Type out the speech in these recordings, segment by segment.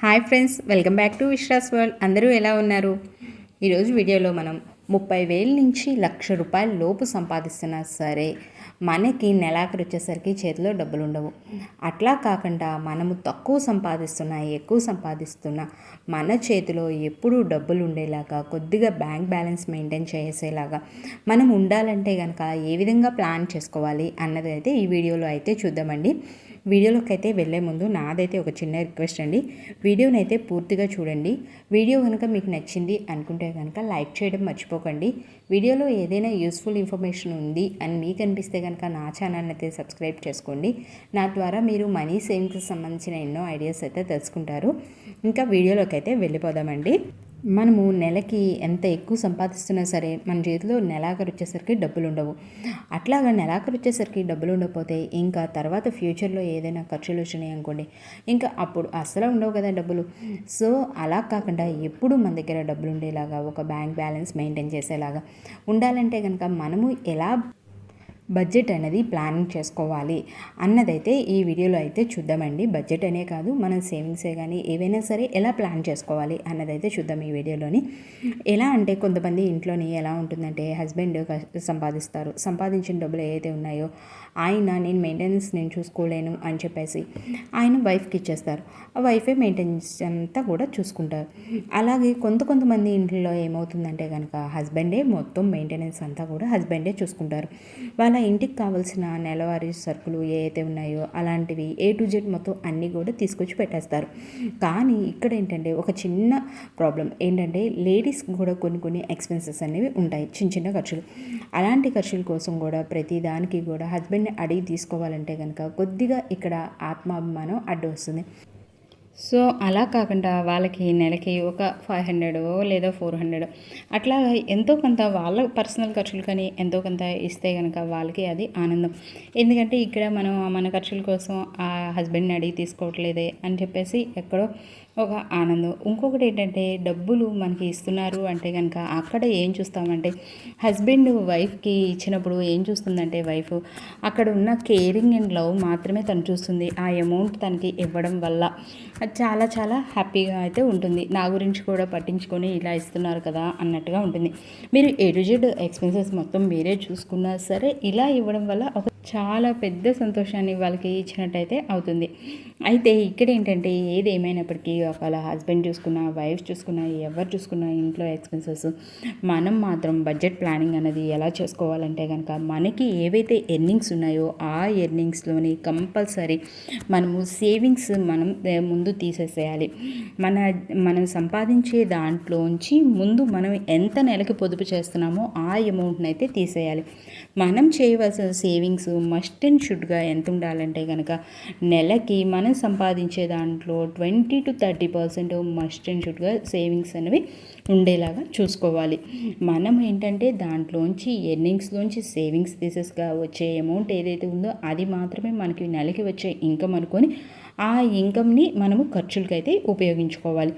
Hi friends welcome back to Vishwas world. అందరూ ఎలా ఉన్నారు? ఈరోజు వీడియోలో మనం ముప్పై వేల నుంచి లక్ష రూపాయల లోపు సంపాదిస్తున్నా సరే మనకి నెలాఖరు వచ్చేసరికి చేతిలో డబ్బులు ఉండవు. అట్లా కాకుండా మనము తక్కువ సంపాదిస్తున్నా ఎక్కువ సంపాదిస్తున్నా మన చేతిలో ఎప్పుడూ డబ్బులు ఉండేలాగా కొద్దిగా బ్యాంక్ బ్యాలెన్స్ మెయింటైన్ చేసేలాగా మనం ఉండాలంటే కనుక ఏ విధంగా ప్లాన్ చేసుకోవాలి అన్నది అయితే ఈ వీడియోలో అయితే చూద్దామండి. వీడియోలోకి అయితే వెళ్ళే ముందు నాదైతే ఒక చిన్న రిక్వెస్ట్ అండి. వీడియోని అయితే పూర్తిగా చూడండి. వీడియో కనుక మీకు నచ్చింది అనుకుంటే కనుక లైక్ చేయడం మర్చిపోకండి. వీడియోలో ఏదైనా యూస్ఫుల్ ఇన్ఫర్మేషన్ ఉంది అని మీకు అనిపిస్తే కనుక నా ఛానల్ని అయితే సబ్స్క్రైబ్ చేసుకోండి. నా ద్వారా మీరు మనీ సేవింగ్స్కి సంబంధించిన ఎన్నో ఐడియాస్ అయితే తెలుసుకుంటారు. ఇంకా వీడియోలోకి అయితే వెళ్ళిపోదామండి. మనము నెలకి ఎంత ఎక్కువ సంపాదిస్తున్నా సరే మన చేతిలో నెలాఖరు వచ్చేసరికి డబ్బులు ఉండవు. అట్లాగా నెలాఖరు వచ్చేసరికి డబ్బులు ఉండకపోతే ఇంకా తర్వాత ఫ్యూచర్లో ఏదైనా ఖర్చులు వచ్చినాయి అనుకోండి ఇంకా అప్పుడు అస్సలు ఉండవు కదా డబ్బులు. సో అలా కాకుండా ఎప్పుడు మన దగ్గర డబ్బులు ఉండేలాగా ఒక బ్యాంక్ బ్యాలెన్స్ మెయింటైన్ చేసేలాగా ఉండాలంటే కనుక మనము ఎలా బడ్జెట్ అనేది ప్లానింగ్ చేసుకోవాలి అన్నదైతే ఈ వీడియోలో అయితే చూద్దామండి. బడ్జెట్ అనే కాదు మనం సేవింగ్సే కానీ ఏవైనా సరే ఎలా ప్లాన్ చేసుకోవాలి అన్నదైతే చూద్దాం ఈ వీడియోలోని. ఎలా అంటే కొంతమంది ఇంట్లోని ఎలా ఉంటుందంటే హస్బెండ్ సంపాదిస్తారు. సంపాదించిన డబ్బులు ఏవైతే ఉన్నాయో ఆయన నేను మెయింటెనెన్స్ నేను చూసుకోలేను అని చెప్పేసి ఆయన వైఫ్కి ఇచ్చేస్తారు. ఆ వైఫే మెయింటెనెన్స్ అంతా కూడా చూసుకుంటారు. అలాగే కొంత కొంతమంది ఇంట్లో ఏమవుతుందంటే కనుక హస్బెండే మొత్తం మెయింటెనెన్స్ అంతా కూడా హస్బెండే చూసుకుంటారు. వాళ్ళ ఇంటికి కావాల్సిన నెలవారీ సరుకులు ఏవైతే ఉన్నాయో అలాంటివి ఏ టు జెడ్ మొత్తం అన్నీ కూడా తీసుకొచ్చి పెట్టేస్తారు. కానీ ఇక్కడ ఏంటంటే ఒక చిన్న ప్రాబ్లం ఏంటంటే లేడీస్ కూడా కొన్ని కొన్ని ఎక్స్పెన్సెస్ అనేవి ఉంటాయి. చిన్న చిన్న ఖర్చులు. అలాంటి ఖర్చుల కోసం కూడా ప్రతి దానికి కూడా హస్బెండ్ని అడిగి తీసుకోవాలంటే కనుక కొద్దిగా ఇక్కడ ఆత్మాభిమానం అడ్డు వస్తుంది. సో అలా కాకుండా వాళ్ళకి నెలకి ఒక ఫైవ్ హండ్రెడ్ లేదా ఫోర్ హండ్రెడ్ అట్లా ఎంతో కొంత వాళ్ళ పర్సనల్ ఖర్చులు కానీ ఎంతో కొంత ఇస్తే కనుక వాళ్ళకి అది ఆనందం. ఎందుకంటే ఇక్కడ మనం మన ఖర్చుల కోసం ఆ హస్బెండ్ని అడిగి తీసుకోవట్లేదే అని చెప్పేసి ఎక్కడో ఒక ఆనందం. ఇంకొకటి ఏంటంటే డబ్బులు మనకి ఇస్తున్నారు అంటే కనుక అక్కడ ఏం చూస్తామంటే హస్బెండ్ వైఫ్కి ఇచ్చినప్పుడు ఏం చూస్తుందంటే వైఫ్ అక్కడ ఉన్న కేరింగ్ అండ్ లవ్ మాత్రమే తను చూస్తుంది. ఆ అమౌంట్ తనకి ఇవ్వడం వల్ల. చాలా చాలా హ్యాపీగా అయితే ఉంటుంది. నా గురించి కూడా పట్టించుకొని ఇలా ఇస్తున్నారు కదా అన్నట్టుగా ఉంటుంది. మీరు ఏ టు జెడ్ ఎక్స్పెన్సెస్ మొత్తం మీరే చూసుకున్నా సరే ఇలా ఇవ్వడం వల్ల ఒక చాలా పెద్ద సంతోషాన్ని వాళ్ళకి ఇచ్చినట్టయితే అవుతుంది. అయితే ఇక్కడ ఏంటంటే ఏది ఏమైనప్పటికీ ఒకవేళ హస్బెండ్ చూసుకున్నా వైఫ్ చూసుకున్నా ఎవరు చూసుకున్నా ఇంట్లో ఎక్స్పెన్సెస్ మనం మాత్రం బడ్జెట్ ప్లానింగ్ అనేది ఎలా చేసుకోవాలంటే కనుక మనకి ఏవైతే ఎర్నింగ్స్ ఉన్నాయో ఆ ఎర్నింగ్స్లోని కంపల్సరీ మనము సేవింగ్స్ మనం ముందు తీసేసేయాలి. మన మనం సంపాదించే దాంట్లోంచి ముందు మనం ఎంత నెలకి పొదుపు చేస్తున్నామో ఆ అమౌంట్ని అయితే తీసేయాలి. మనం చేయవలసిన సేవింగ్స్ మస్ట్ అండ్ షుడ్గా ఎంత ఉండాలంటే కనుక నెలకి మనం సంపాదించే దాంట్లో twenty to thirty percent must and షుడ్గా savings అనేవి ఉండేలాగా చూసుకోవాలి. మనం ఏంటంటే దాంట్లోంచి ఎర్నింగ్స్లోంచి సేవింగ్స్ తీసేస్గా వచ్చే అమౌంట్ ఏదైతే ఉందో అది మాత్రమే మనకి నెలకి వచ్చే ఇన్కమ్ అనుకొని ఆ ఇన్కమ్ని మనము ఖర్చులకైతే ఉపయోగించుకోవాలి.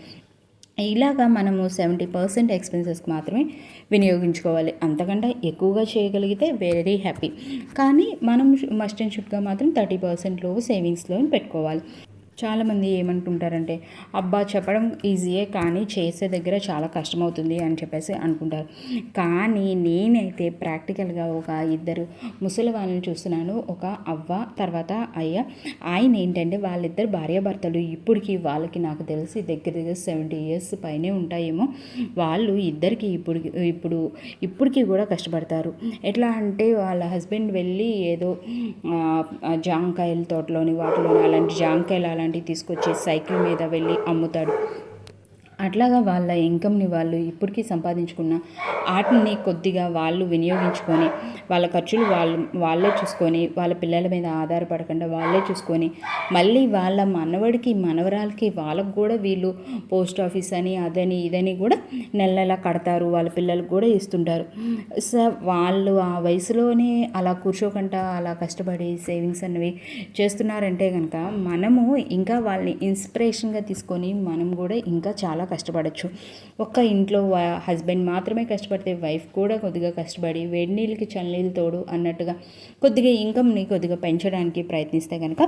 ఇలాగా మనము సెవెంటీ పర్సెంట్ ఎక్స్పెన్సెస్కి మాత్రమే వినియోగించుకోవాలి. అంతకంటే ఎక్కువగా చేయగలిగితే వెరీ హ్యాపీ. కానీ మనం మస్ట్ అండ్ షుడ్గా మాత్రం థర్టీ పర్సెంట్ లోపు సేవింగ్స్లో పెట్టుకోవాలి. చాలామంది ఏమనుకుంటారంటే అబ్బా చెప్పడం ఈజీయే కానీ చేసే దగ్గర చాలా కష్టమవుతుంది అని చెప్పేసి అనుకుంటారు. కానీ నేనైతే ప్రాక్టికల్గా ఒక ఇద్దరు ముసలి వాళ్ళని చూస్తున్నాను. ఒక అవ్వ తర్వాత అయ్య. ఆయన ఏంటంటే వాళ్ళిద్దరు భార్యాభర్తలు ఇప్పటికి వాళ్ళకి నాకు తెలిసి దగ్గర దగ్గర సెవెంటీ ఇయర్స్ పైనే ఉంటాయేమో. వాళ్ళు ఇద్దరికి ఇప్పుడు ఇప్పుడు ఇప్పటికీ కూడా కష్టపడతారు. ఎట్లా అంటే వాళ్ళ హస్బెండ్ వెళ్ళి ఏదో జాంకాయల తోటలోని వాటిలోని అలాంటి జాంకాయలు అలాంటి అలాంటివి తీసుకొచ్చి సైకిల్ మీద వెళ్ళి అమ్ముతాడు. అట్లాగా వాళ్ళ ఇన్కమ్ని వాళ్ళు ఇప్పటికీ సంపాదించుకున్న వాటిని కొద్దిగా వాళ్ళు వినియోగించుకొని వాళ్ళ ఖర్చులు వాళ్ళు వాళ్ళే చూసుకొని వాళ్ళ పిల్లల మీద ఆధారపడకుండా వాళ్ళే చూసుకొని మళ్ళీ వాళ్ళ మనవడికి మనవరాలకి వాళ్ళకు కూడా వీళ్ళు పోస్ట్ ఆఫీస్ అని అదని ఇదని కూడా నెల నెల కడతారు వాళ్ళ పిల్లలకు కూడా ఇస్తుంటారు. సో వాళ్ళు ఆ వయసులోనే అలా కూర్చోకుండా అలా కష్టపడి సేవింగ్స్ అనేవి చేస్తున్నారంటే కనుక మనము ఇంకా వాళ్ళని ఇన్స్పిరేషన్గా తీసుకొని మనం కూడా ఇంకా చాలా కష్టపడచ్చు. ఒక్క ఇంట్లో హస్బెండ్ మాత్రమే కష్టపడితే వైఫ్ కూడా కొద్దిగా కష్టపడి వేడి నీళ్ళకి చల్లనీళ్ళు తోడు అన్నట్టుగా కొద్దిగా ఇన్కమ్ని కొద్దిగా పెంచడానికి ప్రయత్నిస్తే కనుక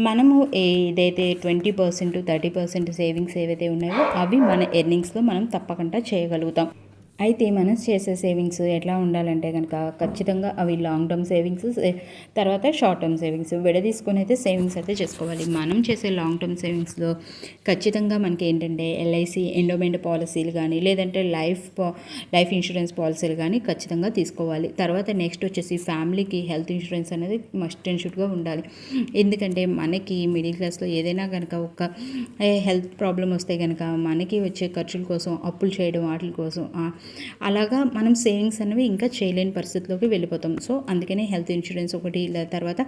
మనము ఏదైతే twenty percent thirty percent savings ఏవైతే ఉన్నాయో అవి మన ఎర్నింగ్స్లో మనం తప్పకుండా చేయగలుగుతాం. అయితే మనం చేసే సేవింగ్స్ ఎట్లా ఉండాలంటే కనుక ఖచ్చితంగా అవి లాంగ్ టర్మ్ సేవింగ్స్ తర్వాత షార్ట్ టర్మ్ సేవింగ్స్ విడదీసుకొని అయితే సేవింగ్స్ అయితే చేసుకోవాలి. మనం చేసే లాంగ్ టర్మ్ సేవింగ్స్లో ఖచ్చితంగా మనకి ఏంటంటే ఎల్ఐసి ఎండోమెంట్ పాలసీలు కానీ లేదంటే లైఫ్ లైఫ్ ఇన్సూరెన్స్ పాలసీలు కానీ ఖచ్చితంగా తీసుకోవాలి. తర్వాత నెక్స్ట్ వచ్చేసి ఫ్యామిలీకి హెల్త్ ఇన్సూరెన్స్ అనేది మస్ట్ అండ్ షుడ్గా ఉండాలి. ఎందుకంటే మనకి మిడిల్ క్లాస్లో ఏదైనా కనుక ఒక హెల్త్ ప్రాబ్లం వస్తే కనుక మనకి వచ్చే ఖర్చుల కోసం అప్పులు చేయడం వాటి కోసం అలాగా మనం సేవింగ్స్ అనేవి ఇంకా చేయలేని పరిస్థితిలోకి వెళ్ళిపోతాం. సో అందుకనే హెల్త్ ఇన్సూరెన్స్ ఒకటి తర్వాత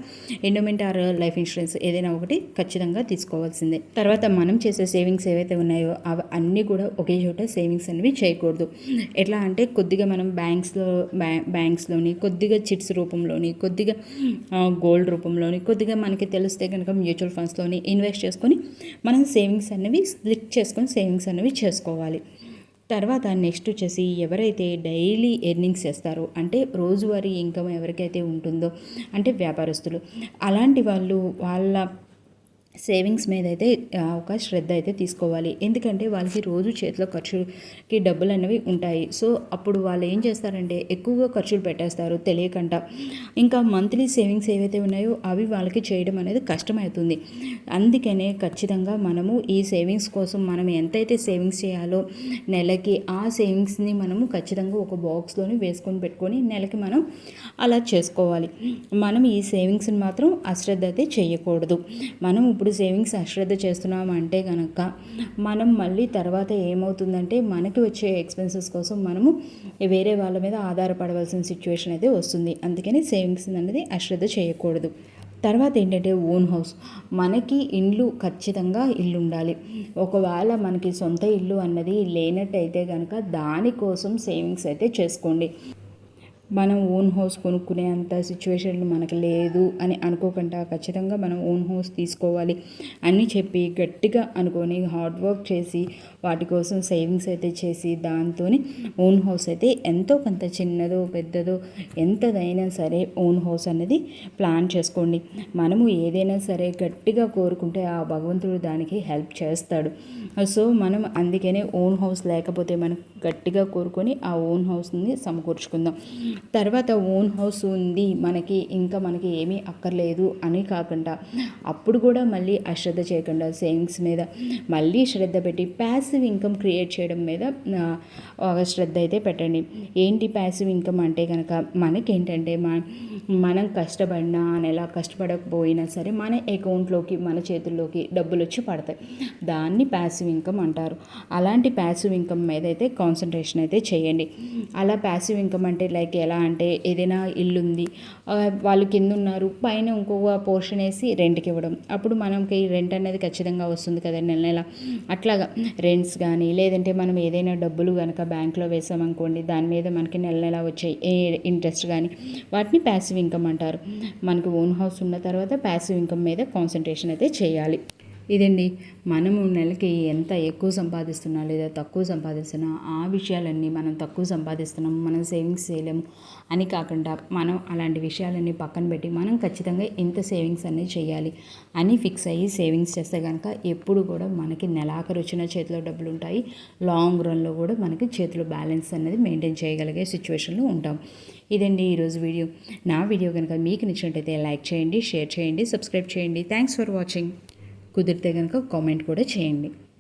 ఎండోమెంట్ ఆర్ లైఫ్ ఇన్సూరెన్స్ ఏదైనా ఒకటి ఖచ్చితంగా తీసుకోవాల్సిందే. తర్వాత మనం చేసే సేవింగ్స్ ఏవైతే ఉన్నాయో అవి అన్నీ కూడా ఒకే చోట సేవింగ్స్ అనేవి చేయకూడదు. ఎట్లా అంటే కొద్దిగా మనం బ్యాంక్స్లో బ్యా బ్యాంక్స్లోని కొద్దిగా చిట్స్ రూపంలోని కొద్దిగా గోల్డ్ రూపంలోని కొద్దిగా మనకి తెలిస్తే కనుక మ్యూచువల్ ఫండ్స్లోని ఇన్వెస్ట్ చేసుకొని మనం సేవింగ్స్ అనేవి స్లిక్ చేసుకొని సేవింగ్స్ అనేవి చేసుకోవాలి. తర్వాత నెక్స్ట్ వచ్చేసి ఎవరైతే డైలీ ఎర్నింగ్స్ చేస్తారో అంటే రోజువారీ ఇన్కమ్ ఎవరికైతే ఉంటుందో అంటే వ్యాపారస్తులు అలాంటి వాళ్ళు వాళ్ళ సేవింగ్స్ మీద అయితే ఒక శ్రద్ధ అయితే తీసుకోవాలి. ఎందుకంటే వాళ్ళకి రోజు చేతిలో ఖర్చుకి డబ్బులు అనేవి ఉంటాయి. సో అప్పుడు వాళ్ళు ఏం చేస్తారంటే ఎక్కువగా ఖర్చులు పెట్టేస్తారు తెలియకంట ఇంకా మంత్లీ సేవింగ్స్ ఏవైతే ఉన్నాయో అవి వాళ్ళకి చేయడం అనేది కష్టమవుతుంది. అందుకనే ఖచ్చితంగా మనము ఈ సేవింగ్స్ కోసం మనం ఎంతైతే సేవింగ్స్ చేయాలో నెలకి ఆ సేవింగ్స్ని మనము ఖచ్చితంగా ఒక బాక్స్లోని వేసుకొని పెట్టుకొని నెలకి మనం అలా చేసుకోవాలి. మనం ఈ సేవింగ్స్ని మాత్రం అశ్రద్ధ అయితే చేయకూడదు. మనం ఇప్పుడు ఇప్పుడు సేవింగ్స్ అశ్రద్ధ చేస్తున్నాం అంటే కనుక మనం మళ్ళీ తర్వాత ఏమవుతుందంటే మనకి వచ్చే ఎక్స్పెన్సెస్ కోసం మనము వేరే వాళ్ళ మీద ఆధారపడవలసిన సిచ్యువేషన్ అయితే వస్తుంది. అందుకని సేవింగ్స్ అనేది అశ్రద్ధ చేయకూడదు. తర్వాత ఏంటంటే ఓన్ హౌస్. మనకి ఇండ్లు ఖచ్చితంగా ఇల్లు ఉండాలి ఒకవేళ మనకి సొంత ఇల్లు అన్నది లేనట్టయితే కనుక దానికోసం సేవింగ్స్ అయితే చేసుకోండి. మనం ఓన్ హౌస్ కొనుక్కునే అంత సిచ్యువేషన్ మనకు లేదు అని అనుకోకుండా ఖచ్చితంగా మనం ఓన్ హౌస్ తీసుకోవాలి అని చెప్పి గట్టిగా అనుకొని హార్డ్ వర్క్ చేసి వాటి కోసం సేవింగ్స్ అయితే చేసి దాంతో ఓన్ హౌస్ అయితే ఎంతో కొంత చిన్నదో పెద్దదో ఎంతదైనా సరే ఓన్ హౌస్ అనేది ప్లాన్ చేసుకోండి. మనము ఏదైనా సరే గట్టిగా కోరుకుంటే ఆ భగవంతుడు దానికి హెల్ప్ చేస్తాడు. సో మనం అందుకనే ఓన్ హౌస్ లేకపోతే మనం గట్టిగా కోరుకొని ఆ ఓన్ హౌస్ని సమకూర్చుకుందాం. తర్వాత ఓన్ హౌస్ ఉంది మనకి ఇంకా మనకి ఏమీ అక్కర్లేదు అని కాకుండా అప్పుడు కూడా మళ్ళీ అశ్రద్ధ చేయకుండా సేవింగ్స్ మీద మళ్ళీ శ్రద్ధ పెట్టి ప్యాసివ్ ఇన్కమ్ క్రియేట్ చేయడం మీద శ్రద్ధ అయితే పెట్టండి. ఏంటి ప్యాసివ్ ఇన్కమ్ అంటే కనుక మనకేంటంటే మనం కష్టపడినా నెల కష్టపడకపోయినా సరే మన అకౌంట్లోకి మన చేతుల్లోకి డబ్బులు వచ్చి పడతాయి. దాన్ని ప్యాసివ్ ఇన్కమ్ అంటారు. అలాంటి ప్యాసివ్ ఇన్కమ్ మీద అయితే కాన్సన్ట్రేషన్ అయితే చేయండి. అలా ప్యాసివ్ ఇన్కమ్ అంటే లైక్ ఎలా అంటే ఏదైనా ఇల్లు ఉంది వాళ్ళు కింద ఉన్నారు పైన ఇంకొక పోర్షన్ వేసి రెంట్కి ఇవ్వడం. అప్పుడు మనకి రెంట్ అనేది ఖచ్చితంగా వస్తుంది కదా నెల నెల. అట్లాగా రెంట్స్ కానీ లేదంటే మనం ఏదైనా డబ్బులు కనుక బ్యాంక్లో వేసామనుకోండి దాని మీద మనకి నెల నెల వచ్చే ఏ ఇంట్రెస్ట్ కానీ వాటిని ప్యాసివ్ ఇన్కమ్ అంటారు. మనకు ఓన్ హౌస్ ఉన్న తర్వాత ప్యాసివ్ ఇన్కమ్ మీద కాన్సన్ట్రేషన్ అయితే చేయాలి. ఇదండి మనము నెలకి ఎంత ఎక్కువ సంపాదిస్తున్నా లేదా తక్కువ సంపాదిస్తున్నా ఆ విషయాలన్నీ మనం తక్కువ సంపాదిస్తున్నాం మనం సేవింగ్స్ చేయలేము అని కాకుండా మనం అలాంటి విషయాలన్నీ పక్కన పెట్టి మనం ఖచ్చితంగా ఇంత సేవింగ్స్ అనేది చేయాలి అని ఫిక్స్ అయ్యి సేవింగ్స్ చేస్తే కనుక ఎప్పుడు కూడా మనకి నెలాఖరు వచ్చిన చేతిలో డబ్బులు ఉంటాయి. లాంగ్ రన్లో కూడా మనకి చేతిలో బ్యాలెన్స్ అనేది మెయింటైన్ చేయగలిగే సిచ్యువేషన్లో ఉంటాం. ఇదండి ఈరోజు వీడియో. నా వీడియో కనుక మీకు నచ్చినట్టయితే లైక్ చేయండి షేర్ చేయండి సబ్స్క్రైబ్ చేయండి. Thanks for watching. కుదిరితే కనుక కామెంట్ కూడా చేయండి.